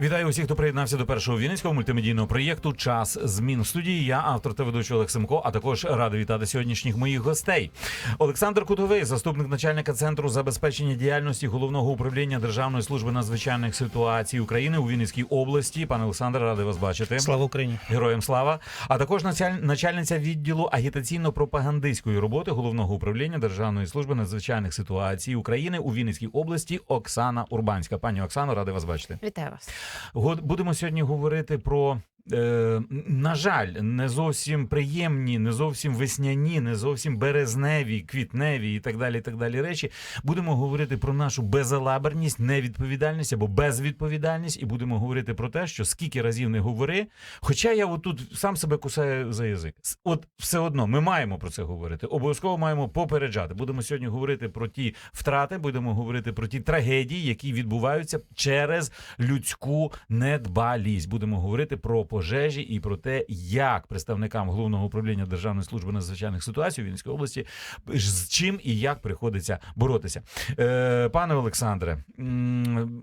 Вітаю усіх, хто приєднався до першого вінницького мультимедійного проєкту Час змін в студії. Я автор та ведучий Олег Семко, а також радий вітати сьогоднішніх моїх гостей. Олександр Кутовий, заступник начальника центру забезпечення діяльності головного управління Державної служби надзвичайних ситуацій України у Вінницькій області. Пане Олександр, радий вас бачити. Слава Україні! Героям слава, а також началь- начальниця відділу агітаційно-пропагандистської роботи головного управління Державної служби надзвичайних ситуацій України у Вінницькій області Оксана Урбанська. Пані Оксано, радий вас бачити. Вітаю вас. Будемо сьогодні говорити про. Е, на жаль, не зовсім приємні, не зовсім весняні, не зовсім березневі, квітневі і так далі. і так далі речі. Будемо говорити про нашу безалаберність, невідповідальність або безвідповідальність, і будемо говорити про те, що скільки разів не говори. Хоча я отут сам себе кусаю за язик. От все одно ми маємо про це говорити. Обов'язково маємо попереджати. Будемо сьогодні говорити про ті втрати, будемо говорити про ті трагедії, які відбуваються через людську недбалість. Будемо говорити про пожежі і про те, як представникам головного управління Державної служби надзвичайних ситуацій у Вінницької області з чим і як приходиться боротися. Е, пане Олександре,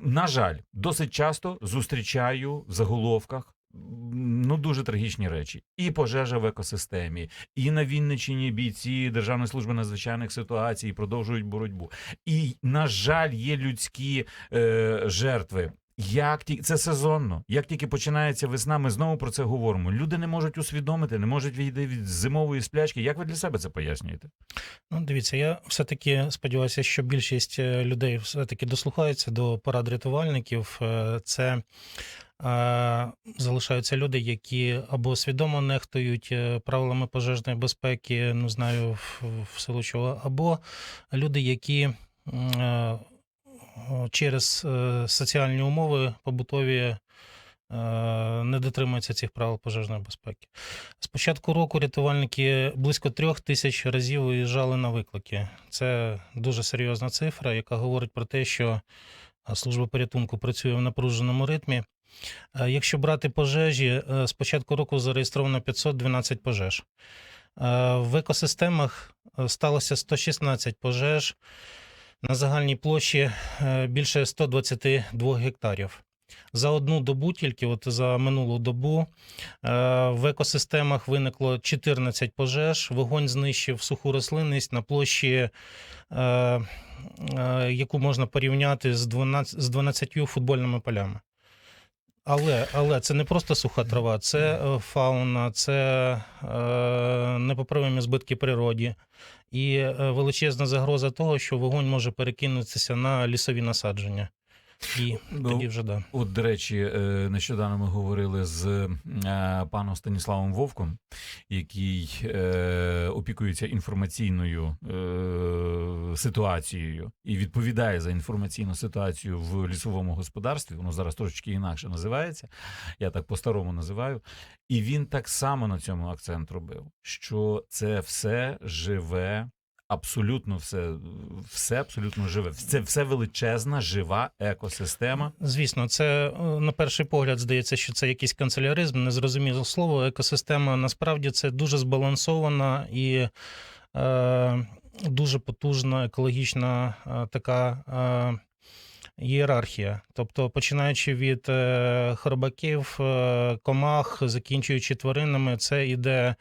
на жаль, досить часто зустрічаю в заголовках. Ну, дуже трагічні речі. І пожежа в екосистемі, і на Вінниччині бійці Державної служби надзвичайних ситуацій продовжують боротьбу. І, на жаль, є людські е, жертви. Як ті це сезонно, як тільки починається весна, ми знову про це говоримо. Люди не можуть усвідомити, не можуть відійти від зимової сплячки. Як ви для себе це пояснюєте? Ну, дивіться, я все-таки сподіваюся, що більшість е, людей все-таки дослухаються до порад рятувальників. Е, Це е, залишаються люди, які або свідомо нехтують правилами пожежної безпеки, не знаю в, в силу чого, або люди, які через е, соціальні умови побутові. е, Не дотримуються цих правил пожежної безпеки. З початку року рятувальники близько трьох тисяч разів виїжджали на виклики. Це дуже серйозна цифра, яка говорить про те, що служба порятунку працює в напруженому ритмі. Е, Якщо брати пожежі, е, з початку року зареєстровано 512 пожеж. Е, В екосистемах е, сталося 116 пожеж на загальній площі е, більше 122 гектарів. За одну добу, тільки от за минулу добу, е, в екосистемах виникло 14 пожеж. Вогонь знищив суху рослинність на площі, е, яку можна порівняти з 12, з 12 футбольними полями. Але, але це не просто суха трава, це е, фауна, це е, непоправимі збитки природі і е, величезна загроза того, що вогонь може перекинутися на лісові насадження. І Ну, тоді вже да. От, до речі, е, нещодавно ми говорили з е, паном Станіславом Вовком, який е, опікується інформаційною ситуацією і відповідає за інформаційну ситуацію в лісовому господарстві. Воно зараз трошечки інакше називається. Я так по-старому називаю. І він так само на цьому акцент робив, що це все живе. Абсолютно все, все абсолютно живе. Це все величезна жива екосистема. Звісно, це е, на перший погляд здається, що це якийсь канцеляризм, незрозуміле слово. Екосистема насправді це дуже збалансована і е, дуже потужна екологічна е, така. Е, Ієрархія, тобто починаючи від е, хробаків, е, комах, закінчуючи тваринами, це іде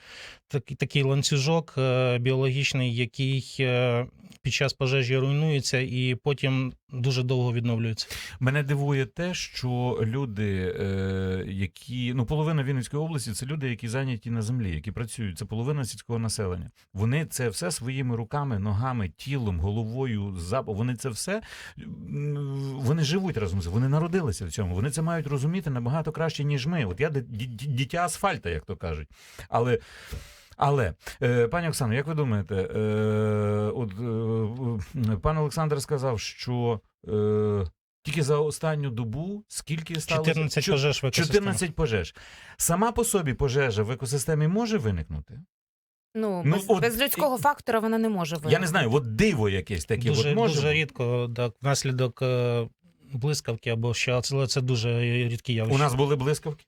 такий, такий ланцюжок е, біологічний, який е, під час пожежі руйнується і потім дуже довго відновлюється. Мене дивує те, що люди, е, які ну половина Вінницької області, це люди, які зайняті на землі, які працюють. Це половина сільського населення. Вони це все своїми руками, ногами, тілом, головою, зап... Вони це все вони живуть разом з вони народилися в цьому. Вони це мають розуміти набагато краще, ніж ми. От я дитя асфальта, як то кажуть. Але. Але, е, пані Оксано, як ви думаєте, е, от е, пан Олександр сказав, що е, тільки за останню добу скільки сталося? 14 пожеж в екосистемах. 14 пожеж. Сама по собі пожежа в екосистемі може виникнути? Ну, Ну, без, от без людського фактора вона не може виникнути. Я не знаю, от диво якесь таке. дуже, от може дуже бути? рідко, так, внаслідок блискавки або ще, але це дуже рідкі явища. У нас були блискавки.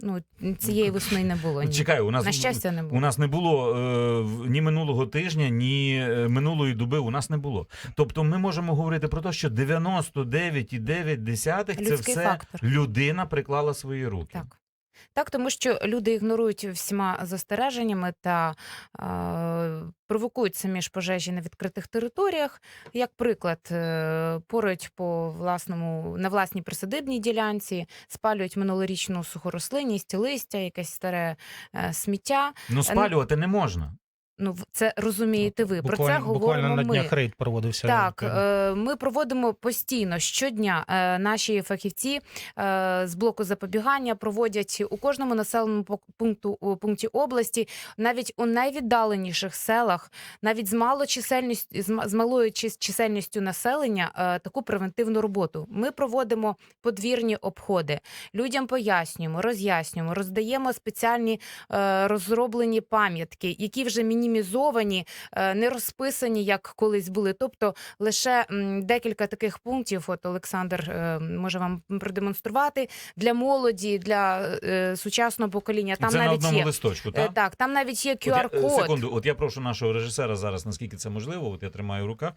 Ну цієї весни не було. Ні. Чекай, у нас На щастя, не було. У нас не було е, ні минулого тижня, ні е, минулої доби. У нас не було. Тобто, ми можемо говорити про те, що 99,9 це все фактор. людина приклала свої руки. Так. Так, тому що люди ігнорують всіма застереженнями та е, провокують самі ж пожежі на відкритих територіях. Як приклад, е, порують по власному на власній присадибній ділянці, спалюють минулорічну сухорослинність, листя, якесь старе е, сміття. Ну спалювати не можна. Ну це розумієте ви. Про це Буквально, говоримо буквально на ми. днях рейд проводився. Так, Е, ми проводимо постійно щодня. е, Наші фахівці е, з блоку запобігання проводять у кожному населеному пункту у пункті області, навіть у найвіддаленіших селах, навіть з малочисельністю з ма- з малою чис- чисельністю населення, е, таку превентивну роботу. Ми проводимо подвірні обходи. Людям пояснюємо, роз'яснюємо, роздаємо спеціальні е, розроблені пам'ятки, які вже мінімізовані е, не розписані, як колись були. Тобто лише декілька таких пунктів. От Олександр е, може вам продемонструвати для молоді, для е, сучасного покоління. Там це на навіть одному є листочку, так? так, там навіть є От я- е, QR-код. Секунду, от я прошу нашого режисера зараз, наскільки це можливо. От я тримаю в руках.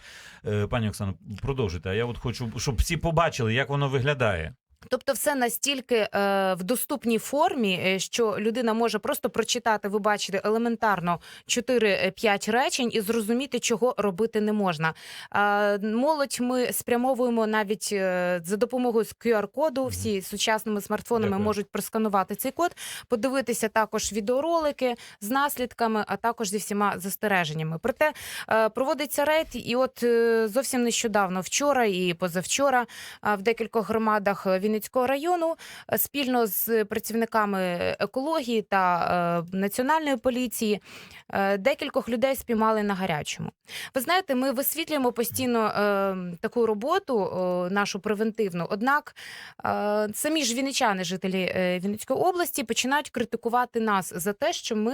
Пані Оксано, продовжуйте. А я от хочу, щоб всі побачили, як воно виглядає. Тобто, все настільки е, в доступній формі, е, що людина може просто прочитати, ви бачите елементарно 4-5 речень і зрозуміти, чого робити не можна. Е, молодь ми спрямовуємо навіть е, за допомогою QR-коду. Всі сучасними смартфонами Дякую. можуть просканувати цей код, подивитися також відеоролики з наслідками, а також зі всіма застереженнями. Проте е, проводиться рейд, і от е, зовсім нещодавно, вчора і позавчора, а, в декількох громадах е, Вінницького району е, спільно з працівниками екології та е, національної поліції е, декількох людей спіймали на гарячому. Ви знаєте, ми висвітлюємо постійно таку роботу, нашу превентивну. Однак самі ж вінничани, жителі Вінницької області, починають критикувати нас за те, що ми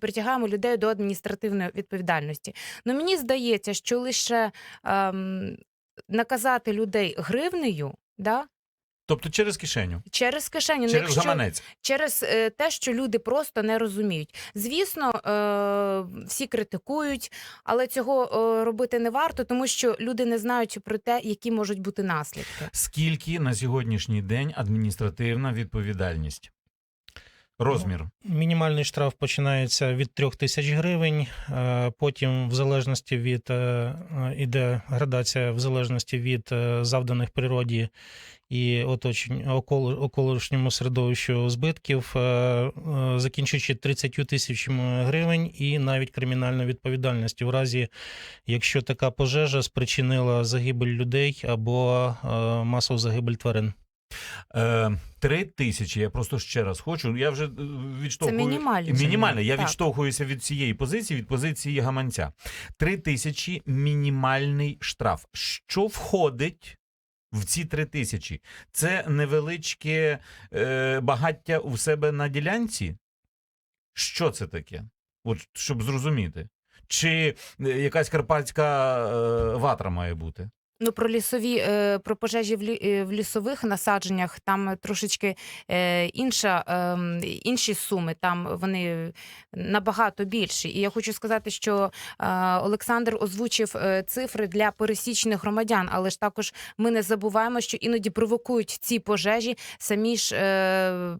притягаємо людей до адміністративної відповідальності. Ну мені здається, що лише ем, наказати людей гривнею. Да? Тобто через кишеню, Через кишеню, через якщо, гаманець. через е, те, що люди просто не розуміють. Звісно, е, всі критикують, але цього е, робити не варто, тому що люди не знають про те, які можуть бути наслідки. Скільки на сьогоднішній день адміністративна відповідальність? Розмір. Мінімальний штраф починається від 3 тисяч гривень. е, Потім, в залежності від е, е, іде градація в залежності від завданих природі і оточень окол- околишньому середовищу збитків, закінчуючи 30 тисячами гривень, і навіть кримінальна відповідальність в разі, якщо така пожежа спричинила загибель людей або масову загибель тварин. Е, Три тисячі. Я просто ще раз хочу. Я вже е, відштовхую. мінімально. Мінімально. Я Так. відштовхуюся від цієї позиції, від позиції гаманця. Три тисячі мінімальний штраф. Що входить? В ці три тисячі це невеличке е, багаття у себе на ділянці. Що це таке? От щоб зрозуміти. Чи е, якась карпатська е, ватра має бути? Ну про лісові е, про пожежі в, е, в лісових насадженнях там трошечки е, інша, е, інші суми. Там вони набагато більші. І я хочу сказати, що Олександр озвучив цифри для пересічних громадян, але ж також ми не забуваємо, що іноді провокують ці пожежі самі ж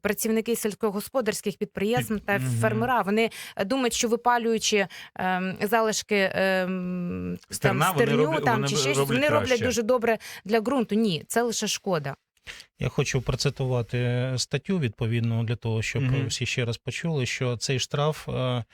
працівники сільськогосподарських підприємств та фермера. Вони думають, що випалюючи е, залишки е, Стерна, там, вони стерню роблять- там, чи щось, вони роблять краще. дуже добре для ґрунту. Ні, це лише шкода. Я хочу процитувати статтю відповідно для того, щоб Мгм. всі ще раз почули, що цей штраф е,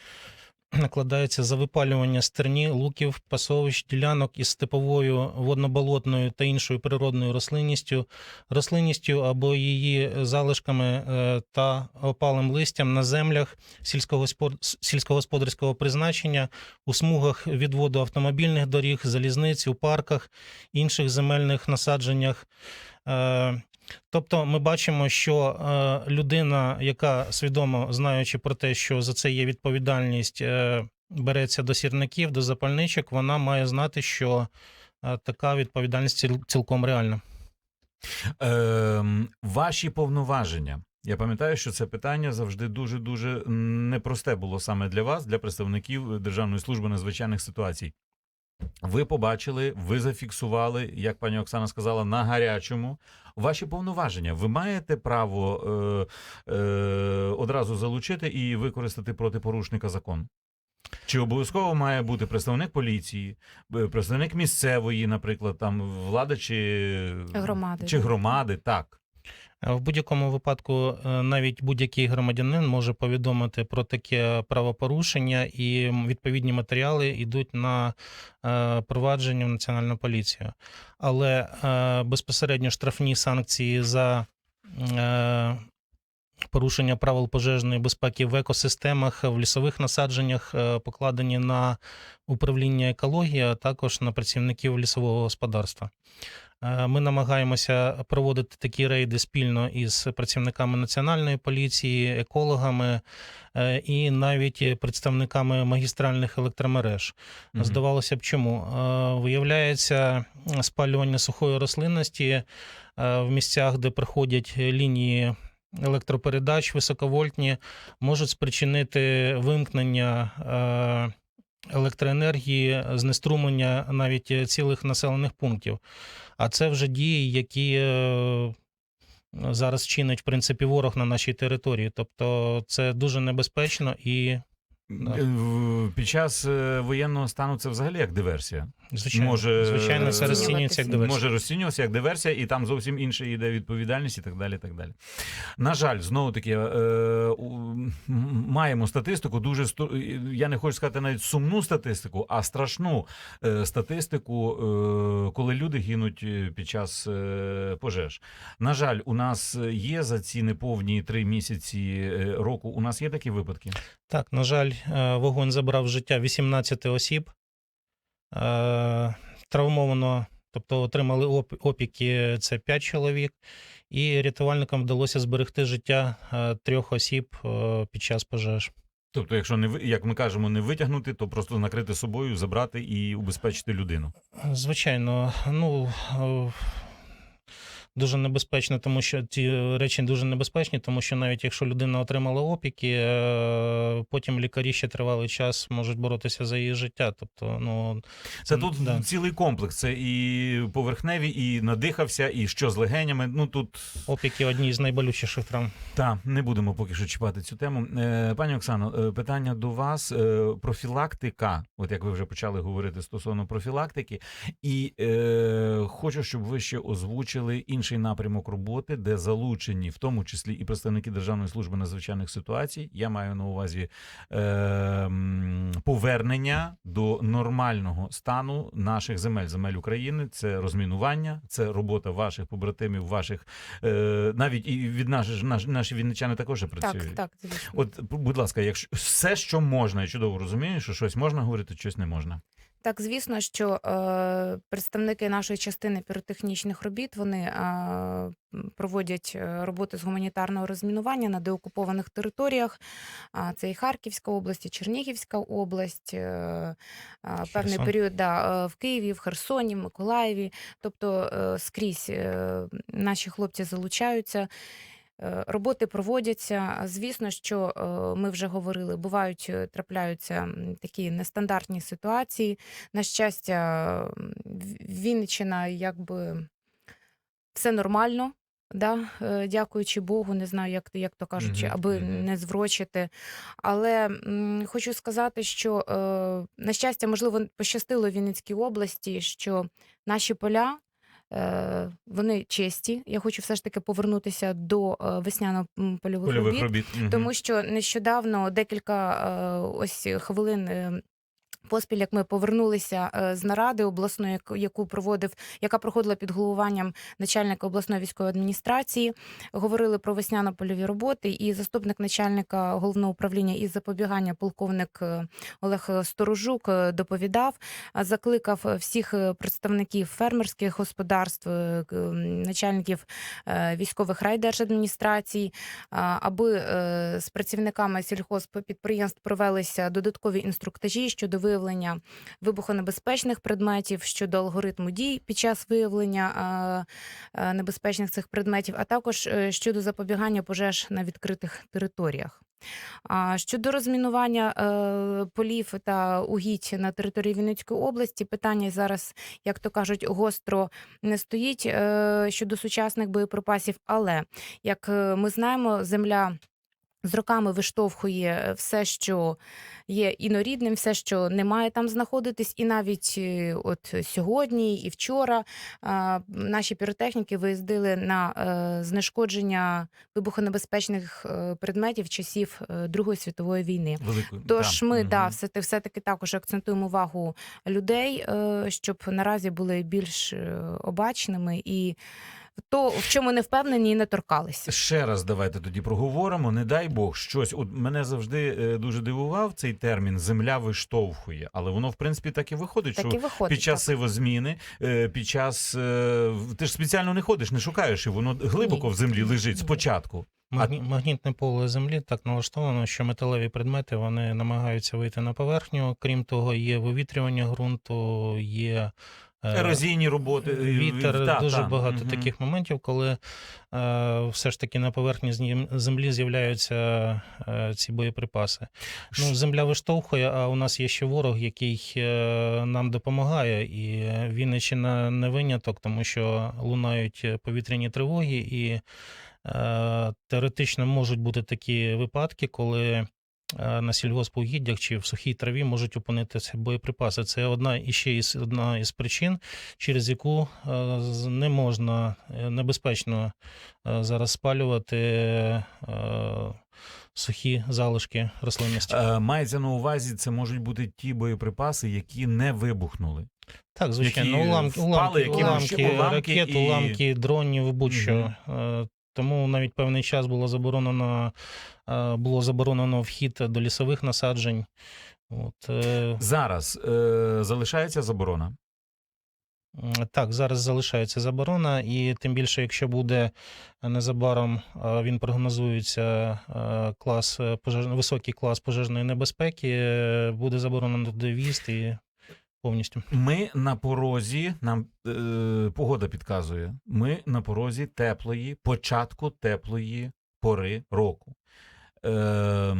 накладається за випалювання стерні, луків, пасовищ, ділянок із степовою водноболотною та іншою природною рослинністю, рослинністю або її залишками е, та опалим листям на землях сільськогоспод- сільськогосподарського призначення, у смугах відводу автомобільних доріг, залізниць, у парках, інших земельних насадженнях. Е, Тобто ми бачимо, що е, людина, яка свідомо знаючи про те, що за це є відповідальність, е, береться до сірників, до запальничок, вона має знати, що е, така відповідальність ціл- цілком реальна. Ем, ваші повноваження Я пам'ятаю, що це питання завжди дуже дуже непросте було саме для вас, для представників Державної служби надзвичайних ситуацій. Ви побачили, ви зафіксували, як пані Оксана сказала, на гарячому ваші повноваження. Ви маєте право е, е, одразу залучити і використати проти порушника закон. Чи обов'язково має бути представник поліції, е, представник місцевої, наприклад, там влади чи Громади. чи громади, так. Е, В будь-якому випадку е, навіть будь-який громадянин може повідомити про таке правопорушення, і відповідні матеріали йдуть на е, провадження в національну поліцію. Але безпосередньо штрафні санкції за порушення правил пожежної безпеки в екосистемах, в лісових насадженнях покладені на управління екології, а також на працівників лісового господарства. Е, Ми намагаємося проводити такі рейди спільно із працівниками національної поліції, екологами е, і навіть представниками магістральних електромереж. Мгм. Здавалося б, чому Е, виявляється спалювання сухої рослинності в місцях, де проходять лінії електропередач високовольтні, можуть спричинити вимкнення. Електроенергії, знеструмлення навіть цілих населених пунктів. А це вже дії, які е, зараз чинить в принципі ворог на нашій території. Тобто це дуже небезпечно і Да. Е, Під час е, воєнного стану це взагалі як диверсія. Звичайно, Може, звичайно, це е, розцінюється як диверсія. Може розцінюватися як диверсія, і там зовсім інша йде відповідальність і так далі. Так далі. На жаль, знову таки, е, маємо статистику, дуже сту- я не хочу сказати навіть сумну статистику, а страшну е, статистику, е, коли люди гинуть е, під час е, пожеж. На жаль, у нас є за ці неповні три місяці е, року. У нас є такі випадки. Так, на жаль, е, вогонь забрав життя 18 осіб. Е, Травмовано, тобто отримали оп- опіки це 5 чоловік, і рятувальникам вдалося зберегти життя е, трьох осіб е, під час пожеж. Тобто, якщо не як ми кажемо, не витягнути, то просто накрити собою, забрати і убезпечити людину. Звичайно, ну дуже небезпечно, тому що ці речі дуже небезпечні, тому що навіть якщо людина отримала опіки, е, потім лікарі ще тривалий час можуть боротися за її життя. Тобто, ну Це тут да. цілий комплекс. Це і поверхневі, і надихався, і що з легенями. Ну тут опіки одні з найболючіших травм. та не будемо поки що чіпати цю тему. Е, пані Оксано, е, питання до вас. Е, профілактика, от як ви вже почали говорити стосовно профілактики, і е, хочу, щоб ви ще озвучили інший напрямок роботи, де залучені, в тому числі і представники Державної служби надзвичайних ситуацій. Я маю на увазі е, повернення до нормального стану наших земель, земель України. Це розмінування, це робота ваших побратимів, ваших е, навіть і від наших наш, наші вінничани також же Так, працюють. так, звісно. От, будь ласка, якщо все, що можна, я чудово розумію, що щось можна говорити, щось не можна. Так, звісно, що е, представники нашої частини піротехнічних робіт вони е, проводять е, роботи з гуманітарного розмінування на деокупованих територіях. А це і Харківська область, і Чернігівська область, е, е, певний період да, е, в Києві, в Херсоні, в Миколаєві. Тобто е, скрізь е, наші хлопці залучаються. Е, Роботи проводяться. Звісно, що е, ми вже говорили, бувають, е, трапляються такі нестандартні ситуації. На щастя, м, В- Вінниччина якби все нормально. Да, дякуючи Богу, не знаю, як, як то кажуть, Мгм, аби не зврочити. Але м, хочу сказати, що е, на щастя, можливо, пощастило Вінницькій області, що наші поля. Е, Вони чисті. Я хочу все ж таки повернутися до е, весняно-польових робіт. робіт. Тому що нещодавно декілька е, ось хвилин. Поспіль, як ми повернулися е, з наради обласної, яку- проводив, яка проходила під головуванням начальника обласної військової адміністрації, говорили про весняно-польові роботи. І заступник начальника головного управління із запобігання, полковник е, Олег Сторожук, е, доповідав, закликав всіх представників фермерських господарств, начальників військових райдержадміністрацій, аби з працівниками сільхозпідприємств провелися додаткові інструктажі щодо виявлення виявлення вибухонебезпечних предметів, щодо алгоритму дій під час виявлення небезпечних цих предметів, а також е, щодо запобігання пожеж на відкритих територіях. Щодо розмінування е, полів та угідь на території Вінницької області, питання зараз, як то кажуть, гостро не стоїть е, щодо сучасних боєприпасів, але як ми знаємо, земля. З роками виштовхує все, що є інорідним, все, що не має там знаходитись, і навіть е, от сьогодні і вчора наші піротехніки виїздили на е, знешкодження вибухонебезпечних е, предметів часів Другої світової війни. Великою. Тож да. ми Мгм. да, все, все таки також акцентуємо увагу людей, щоб наразі були більш обачними і то, в чому не впевнені, і не торкалися. Ще раз давайте тоді проговоримо. Не дай Бог щось. От мене завжди е, дуже дивував цей термін земля виштовхує, але воно в принципі так і виходить. Так що і виходить. Під час так. сивозміни, е, під час е, ти ж спеціально не ходиш, не шукаєш, і воно глибоко Ні. в землі лежить спочатку. Магні... Магнітне поле Землі так налаштовано, що металеві предмети вони намагаються вийти на поверхню. Крім того, є вивітрювання ґрунту, є Ерозійні роботи, е, вітер, та, дуже та. багато Мгм. таких моментів, коли е, все ж таки на поверхні землі з'являються е, ці боєприпаси. Ну, земля виштовхує, а у нас є ще ворог, який е, нам допомагає, і Вінниччина не виняток, тому що лунають повітряні тривоги, і е, теоретично можуть бути такі випадки, коли е, на сільгоспугіддях чи в сухій траві можуть опинитися боєприпаси. Це одна і ще із одна із причин, через яку е, не можна е, небезпечно е, зараз спалювати е, сухі залишки рослинності. Е, Мається на увазі, це можуть бути ті боєприпаси, які не вибухнули. Так, звичайно, які уламки, впали, уламки, які уламки, уламки ракет, і- уламки дронів, будь-що. Мгм. Е, Тому навіть певний час було заборонено, е, було заборонено вхід до лісових насаджень. От, е, Зараз е, залишається заборона. Так, зараз залишається заборона, і тим більше, якщо буде незабаром, він прогнозується е, клас е, пожеж... високий клас пожежної небезпеки, е, буде заборонено туди в'їзд і повністю. Ми на порозі, нам е, погода підказує. Ми на порозі теплої, початку теплої пори року. Е,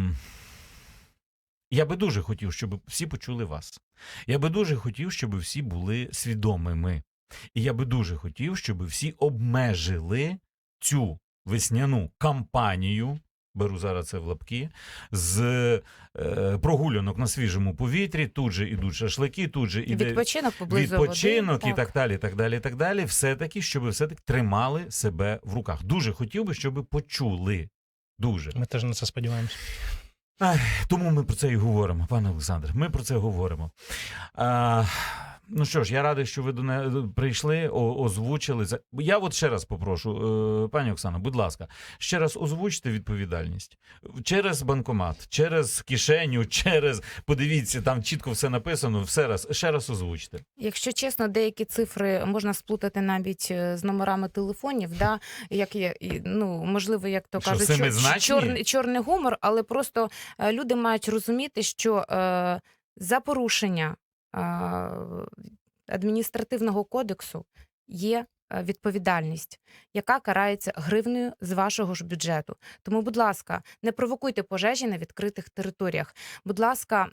я би дуже хотів, щоб всі почули вас. Я би дуже хотів, щоб всі були свідомими. І я би дуже хотів, щоб всі обмежили цю весняну кампанію. Беру зараз це в лапки, з е, прогулянок на свіжому повітрі, тут же ідуть шашлики, тут же іде Відпочинок поблизу відпочинок води. і так далі, так далі, так далі. Все-таки, щоб все-таки тримали себе в руках. Дуже хотів би, щоб почули. Дуже. Ми теж на це сподіваємося. Тому ми про це і говоримо, пане Олександр. Ми про це говоримо. А, ну що ж, я радий, що ви до не прийшли, озвучили. Я от ще раз попрошу, е, пані Оксано, будь ласка, ще раз озвучте відповідальність через банкомат, через кишеню, через подивіться, там чітко все написано. Все раз ще раз озвучте. Якщо чесно, деякі цифри можна сплутати навіть е, з номерами телефонів, да, як є, ну, можливо, як то Що, кажуть, чор- чорний, чорний гумор, але просто е, люди мають розуміти, що е, за порушення адміністративного кодексу є відповідальність, яка карається гривнею з вашого ж бюджету. Тому, будь ласка, не провокуйте пожежі на відкритих територіях. Будь ласка,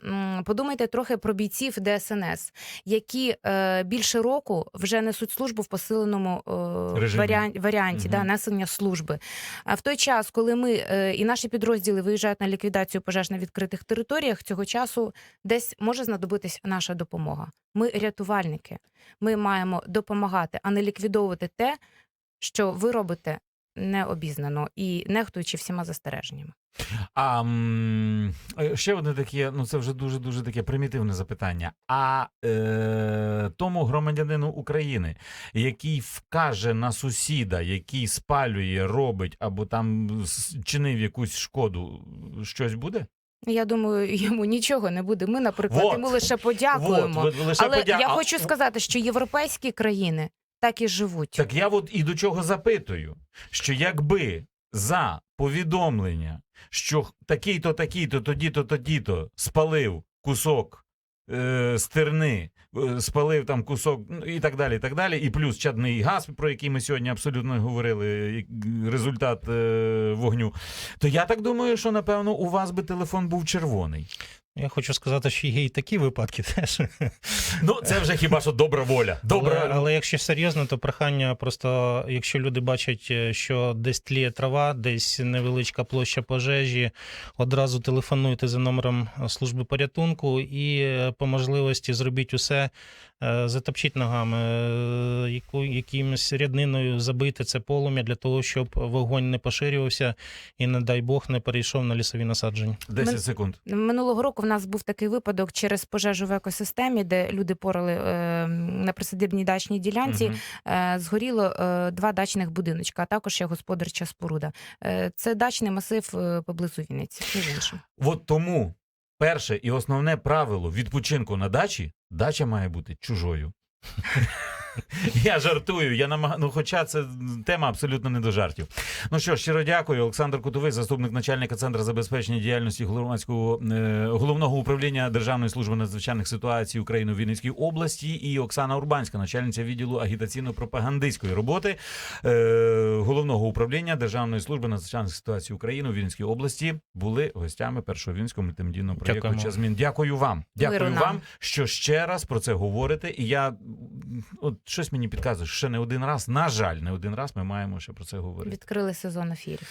подумайте трохи про бійців ДСНС, які е, більше року вже несуть службу в посиленому е, Режимі. варіан- варіанті да, несення служби. А в той час, коли ми е, і наші підрозділи виїжджають на ліквідацію пожеж на відкритих територіях, цього часу десь може знадобитись наша допомога. Ми рятувальники. Ми маємо допомагати, а не ліквідовувати те, що ви робите необізнано і нехтуючи всіма застереженнями. А е, ще одне таке, ну це вже дуже дуже таке примітивне запитання. А е, тому громадянину України, який вкаже на сусіда, який спалює, робить або там чинив якусь шкоду, щось буде? Я думаю, йому нічого не буде. Ми, наприклад, Вот. йому лише подякуємо. Вот, ви- лише Але подя- я а- хочу сказати, що європейські країни так і живуть. Так я от і до чого запитую, що якби за повідомлення, що такий-то, такий-то, тоді-то, тоді-то спалив кусок е, стерни, е, спалив там кусок ну, і так далі. І так далі. І плюс чадний газ, про який ми сьогодні абсолютно говорили, результат е, вогню. То я так думаю, що напевно у вас би телефон був червоний. Я хочу сказати, що є і такі випадки теж. Ну, це вже хіба що добра воля. Добра. Але, але якщо серйозно, то прохання просто, якщо люди бачать, е, що десь тліє трава, десь невеличка площа пожежі, одразу телефонуйте за номером служби порятунку і е, по можливості зробіть усе, е, затопчіть ногами, яку, якимось рядниною забити це полум'я для того, щоб вогонь не поширювався і, не дай Бог, не перейшов на лісові насадження. 10 секунд. Минулого року в нас був такий випадок через пожежу в екосистемі, де люди порали е, на присадибній дачній ділянці. Е, згоріло е, два дачних будиночка, а також є господарча споруда. Е, це дачний масив е, поблизу Вінниці. От тому перше і основне правило відпочинку на дачі дача має бути чужою. Я жартую, я намаг... ну, хоча це тема абсолютно не до жартів. Ну що, щиро дякую. Олександр Кутовий, заступник начальника Центру забезпечення діяльності громадського е, головного управління Державної служби надзвичайних ситуацій України у Вінницькій області, і Оксана Урбанська, начальниця відділу агітаційно-пропагандистської роботи е, головного управління Державної служби надзвичайних ситуацій України у Вінницькій області, були гостями першого вінського мультимедійного проєкту Дякуємо. «Час змін». Дякую вам. Дякую Миру нам. вам, що ще раз про це говорите. І я от щось мені підказує, що ще не один раз, на жаль, не один раз ми маємо ще про це говорити. Відкрили сезон ефірів.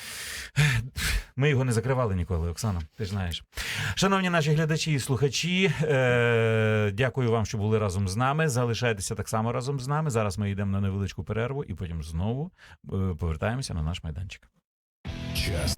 Ми його не закривали ніколи, Оксана. Ти ж знаєш. Шановні наші глядачі і слухачі, е- дякую вам, що були разом з нами. Залишайтеся так само разом з нами. Зараз ми йдемо на невеличку перерву і потім знову е- повертаємося на наш майданчик. Час